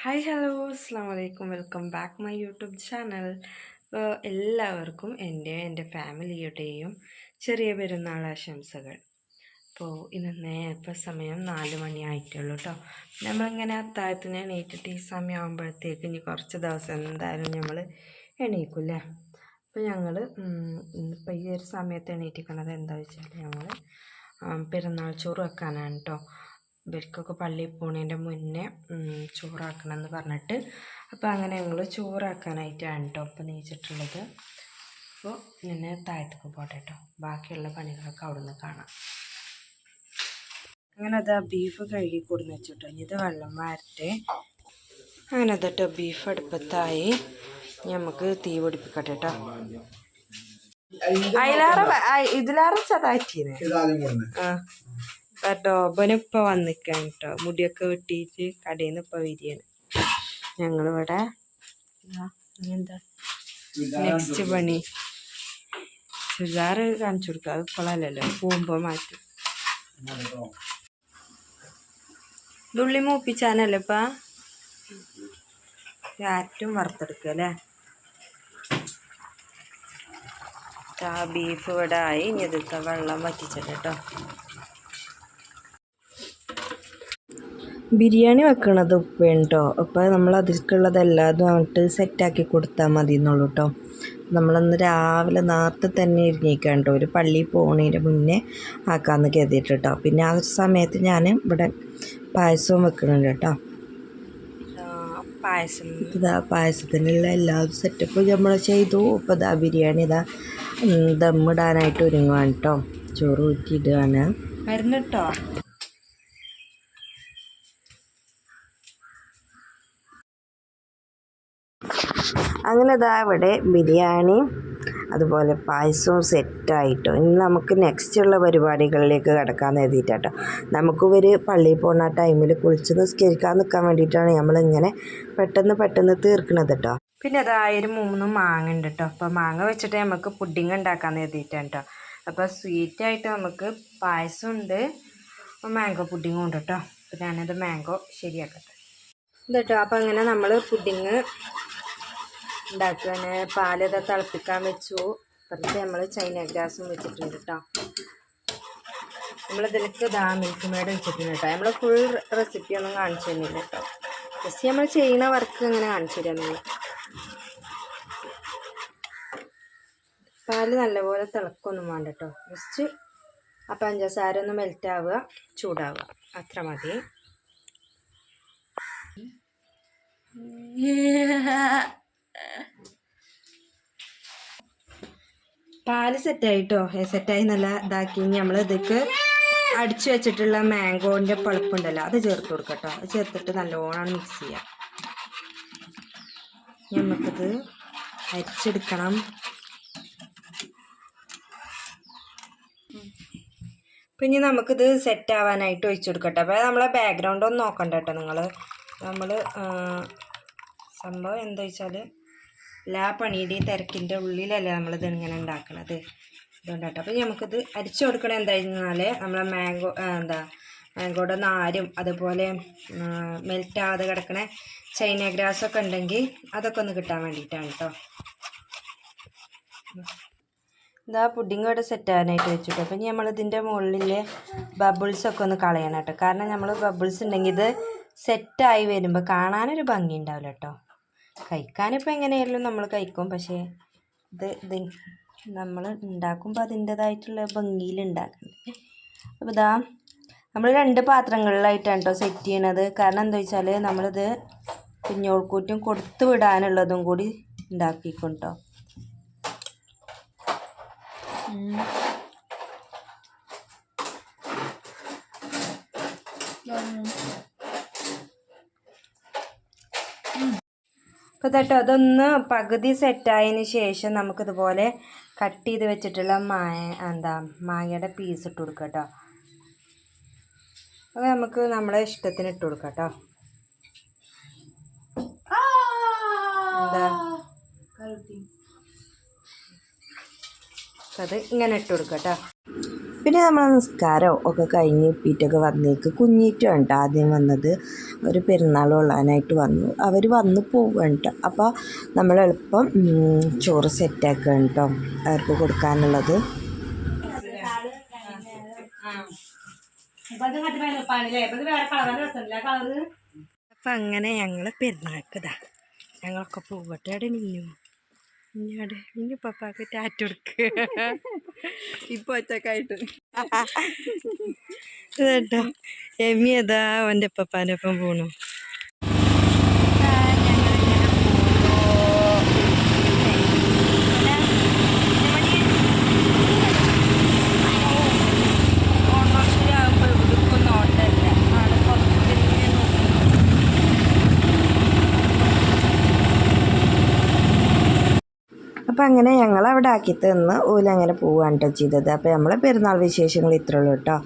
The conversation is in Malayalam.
ഹായ് ഹലോ അസ്സാം വലൈക്കും welcome back my YouTube channel അപ്പോൾ എല്ലാവർക്കും എന്റെ എന്റെ ഫാമിലിയുടെയും ചെറിയ പെരുന്നാൾ ആശംസകൾ. അപ്പോൾ ഇന്ന് നേരത്തെ സമയം നാല് മണി ആയിട്ടുള്ളൂ കേട്ടോ നമ്മളിങ്ങനെ അത്താഴത്തിന് എണീറ്റിട്ട് ഈ സമയമാകുമ്പോഴത്തേക്ക് ഇനി കുറച്ച് ദിവസം എന്തായാലും നമ്മൾ എണീക്കില്ലേ? അപ്പോൾ ഞങ്ങൾ ഇപ്പോൾ ഈ ഒരു സമയത്ത് എണീറ്റിക്കണത് എന്താ വെച്ചാൽ ഞങ്ങൾ പെരുന്നാൾ ചോറ് വെക്കാനാണ് കേട്ടോ ഇവർക്കൊക്കെ പള്ളിയിൽ പോണതിന്റെ മുന്നേ ചോറാക്കണം എന്ന് പറഞ്ഞിട്ട്. അപ്പോൾ അങ്ങനെ ഞങ്ങൾ ചോറാക്കാനായിട്ടാണ് കേട്ടോ ഇപ്പം നീച്ചിട്ടുള്ളത്. അപ്പോൾ ഇങ്ങനെ താഴത്തേക്ക് പോട്ടെ കേട്ടോ ബാക്കിയുള്ള പണികളൊക്കെ അവിടെ നിന്ന് കാണാം. അങ്ങനെ അതാ ബീഫ് കഴുകി കൊടുന്ന് വെച്ചിട്ടോ. ഇത് വെള്ളം വാരട്ടെ. അങ്ങനെ അതട്ടോ ബീഫ് അടുപ്പത്തായി. നമുക്ക് തീ പിടിപ്പിക്കട്ടെ കേട്ടോ അയിലാറ ഇതിലാറ ചതാറ്റിനെ ആ. കേട്ടോ ഇവനിപ്പോൾ വന്നിക്കാൻ കേട്ടോ മുടിയൊക്കെ വെട്ടിയിട്ട് കടയിൽ നിന്ന് ഇപ്പോൾ വരികയാണ്. ഞങ്ങളിവിടെ നെക്സ്റ്റ് പണി. ചുരിദാർ കാണിച്ചു കൊടുക്കുക അത് ഇപ്പോഴല്ലല്ലോ പോകുമ്പോൾ മാറ്റും. ഉള്ളി മൂപ്പിച്ചാനല്ലേ ഇപ്പം? ക്യാരറ്റും വറുത്തെടുക്കുക അല്ലേ? ആ ബീഫ് ഇവിടെ ആയി. ഇനി എടുത്ത വെള്ളം വറ്റിച്ചിട്ട് ബിരിയാണി വെക്കണത് ഉപ്പയാണ് കേട്ടോ അപ്പോൾ നമ്മൾ അതിൽക്കുള്ളതെല്ലാതും അങ്ങോട്ട് സെറ്റാക്കി കൊടുത്താൽ മതി എന്നുള്ളൂ കേട്ടോ നമ്മളന്ന് രാവിലെ നേരത്തെ തന്നെ ഇരുന്നേക്കാൻ കേട്ടോ ഒരു പള്ളി പോകുന്നതിന്റെ മുന്നേ ആക്കാമെന്ന് കരുതിയിട്ട് കേട്ടോ പിന്നെ ആ സമയത്ത് ഞാൻ ഇവിടെ പായസവും വെക്കുന്നുണ്ട് കേട്ടോ പായസം. ഇതാ പായസത്തിനുള്ള എല്ലാ സെറ്റപ്പും നമ്മൾ ചെയ്തു. ഇപ്പോൾ ഇതാ ബിരിയാണി ഇതാ ദമ്മിടാനായിട്ട് ഒരുങ്ങുവാണ് കേട്ടോ ചോറ് ഊറ്റിയിടുകയാണ് വരുന്നുട്ടോ അങ്ങനെ ഇതാ ഇവിടെ ബിരിയാണി അതുപോലെ പായസവും സെറ്റായിട്ടോ. ഇനി നമുക്ക് നെക്സ്റ്റ് ഉള്ള പരിപാടികളിലേക്ക് കിടക്കാൻ എഴുതിയിട്ടോ നമുക്ക് ഇവർ പള്ളിയിൽ പോകുന്ന ടൈമിൽ കുളിച്ച് നിസ്കരിക്കാൻ നിൽക്കാൻ വേണ്ടിയിട്ടാണ് നമ്മളിങ്ങനെ പെട്ടെന്ന് പെട്ടെന്ന് തീർക്കുന്നത് കേട്ടോ പിന്നെ അതായൊരു മൂന്ന് മാങ്ങ ഉണ്ട് കേട്ടോ അപ്പോൾ മാങ്ങ വെച്ചിട്ട് നമുക്ക് പുഡിങ് ഉണ്ടാക്കാൻ എഴുതിയിട്ടാണ് കേട്ടോ അപ്പോൾ സ്വീറ്റായിട്ട് നമുക്ക് പായസം ഉണ്ട് മാംഗോ പുഡിങ്ങും ഉണ്ട് കേട്ടോ അപ്പോൾ ഞാനത് മാംഗോ ശരിയാക്കട്ടെ. ഇതട്ടോ അപ്പോൾ അങ്ങനെ നമ്മൾ പുഡിങ് ഉണ്ടാക്കാൻ പാലത് തിളപ്പിക്കാൻ വെച്ചു. കുറച്ച് നമ്മൾ ചൈന ഗ്രാസും വെച്ചിട്ടുണ്ട് കേട്ടോ നമ്മളിതിലേക്ക് ഇതാ മിൽക്ക് മേഡ് വെച്ചിട്ടുണ്ട് കേട്ടോ നമ്മൾ ഫുൾ റെസിപ്പി ഒന്നും കാണിച്ചു തന്നില്ല കേട്ടോ ജസ്റ്റ് നമ്മൾ ചെയ്യുന്ന വർക്ക് ഇങ്ങനെ കാണിച്ചു തരുന്നുള്ളൂ പാൽ നല്ലപോലെ തിളക്കൊന്നും വേണ്ട കേട്ടോ ജസ്റ്റ് ആ പഞ്ചസാര ഒന്ന് മെൽറ്റ് ആവുക ചൂടാവുക. അത്ര മതി. പാൽ സെറ്റായിട്ടോ? സെറ്റായി നല്ല ഇതാക്കി. നമ്മൾ ഇതൊക്കെ അടിച്ചു വെച്ചിട്ടുള്ള മാംഗോന്റെ പളുപ്പുണ്ടല്ലോ അത് ചേർത്ത് കൊടുക്കട്ടോ. അത് ചേർത്തിട്ട് നല്ലോണം മിക്സ് ചെയ്യാം. നമുക്കിത് അരിച്ചെടുക്കണം. പിന്നെ നമുക്കിത് സെറ്റ് ആവാനായിട്ട് ഒഴിച്ചു കൊടുക്കട്ടെ. അപ്പോൾ നമ്മളെ ബാക്ക്ഗ്രൗണ്ട് ഒന്ന് നോക്കണ്ട കേട്ടോ നിങ്ങൾ നമ്മൾ സംഭവം എന്താ വെച്ചാൽ എല്ലാ പണിയുടെയും തിരക്കിന്റെ ഉള്ളിലല്ലേ നമ്മളിത് ഇങ്ങനെ ഉണ്ടാക്കണത് ഇതുകൊണ്ടാട്ടോ. അപ്പോൾ നമുക്കിത് അരിച്ചു കൊടുക്കണത് എന്തായിരുന്നാൽ നമ്മളെ മാംഗോ എന്താ മാംഗോയുടെ നാരും അതുപോലെ മെൽറ്റാതെ കിടക്കണ ചൈന ഗ്രാസൊക്കെ ഉണ്ടെങ്കിൽ അതൊക്കെ ഒന്ന് കിട്ടാൻ വേണ്ടിയിട്ടാണ് കേട്ടോ ഇതാ പുഡിങ് ഇവിടെ സെറ്റ് ആവാനായിട്ട് വെച്ചിട്ട്. അപ്പം ഇനി നമ്മളിതിന്റെ മുകളിൽ ബബിൾസൊക്കെ ഒന്ന് കളയണം കേട്ടോ കാരണം നമ്മൾ ബബിൾസ് ഉണ്ടെങ്കിൽ ഇത് സെറ്റായി വരുമ്പോൾ കാണാനൊരു ഭംഗി ഉണ്ടാവില്ല കേട്ടോ കഴിക്കാനിപ്പോൾ എങ്ങനെയായാലും നമ്മൾ കഴിക്കും. പക്ഷേ ഇത് ഇത് നമ്മൾ ഉണ്ടാക്കുമ്പോൾ അതിന്റേതായിട്ടുള്ള ഭംഗിയിൽ ഉണ്ടാക്കുന്നത് അപ്പോൾ ഇതാ നമ്മൾ രണ്ട് പാത്രങ്ങളിലായിട്ടാണ് കേട്ടോ സെറ്റ് ചെയ്യണത്. കാരണം എന്താ വെച്ചാൽ നമ്മളിത് കുഞ്ഞോൾക്കൂറ്റും കൊടുത്തു വിടാനുള്ളതും കൂടി ഉണ്ടാക്കിക്കും കേട്ടോ അപ്പോൾ തട്ടോ അതൊന്ന് പകുതി സെറ്റായതിന് ശേഷം നമുക്കിതുപോലെ കട്ട് ചെയ്ത് വെച്ചിട്ടുള്ള മായ എന്താ മായയുടെ പീസ് ഇട്ട് കൊടുക്കുക കേട്ടോ അത് നമുക്ക് നമ്മളെ ഇഷ്ടത്തിന് ഇട്ട് കൊടുക്കാം കേട്ടോ എന്താ? അത് ഇങ്ങനെ ഇട്ട് കൊടുക്കാം കേട്ടോ പിന്നെ നമ്മൾ നിസ്കാരം ഒക്കെ കഴിഞ്ഞ് ഉപ്പിയിട്ടൊക്കെ വന്നേക്ക് കുഞ്ഞിറ്റുണ്ട് ആദ്യം വന്നത് ഒരു പെരുന്നാൾ കൊള്ളാനായിട്ട് വന്നു. അവർ വന്ന് പോവുകയാണ് കേട്ടോ അപ്പോൾ നമ്മൾ എളുപ്പം ചോറ് സെറ്റാക്കുകയാണ് കേട്ടോ അവർക്ക് കൊടുക്കാനുള്ളത്. അപ്പം അങ്ങനെ ഞങ്ങൾ പെരുന്നാൾക്കതാ ഞങ്ങളൊക്കെ പോവട്ടെ അവിടെ മിന്നു. മിന്നോടെ മിന്നു പപ്പാക്ക് ടാറ്റ കൊടുക്കുക ഇപ്പൊ ഒറ്റക്കായിട്ട്. കേട്ടോ എമ്മി അതാ അവന്റെ പപ്പാന്റെ ഒപ്പം പോണു. അപ്പം അങ്ങനെ ഞങ്ങൾ അവിടെ ആക്കി തന്ന് ഓല അങ്ങനെ പോവുകയാണ് കേട്ടോ ചെയ്തത്. അപ്പോൾ നമ്മളെ പെരുന്നാൾ വിശേഷങ്ങൾ ഇത്രയുള്ളൂ കേട്ടോ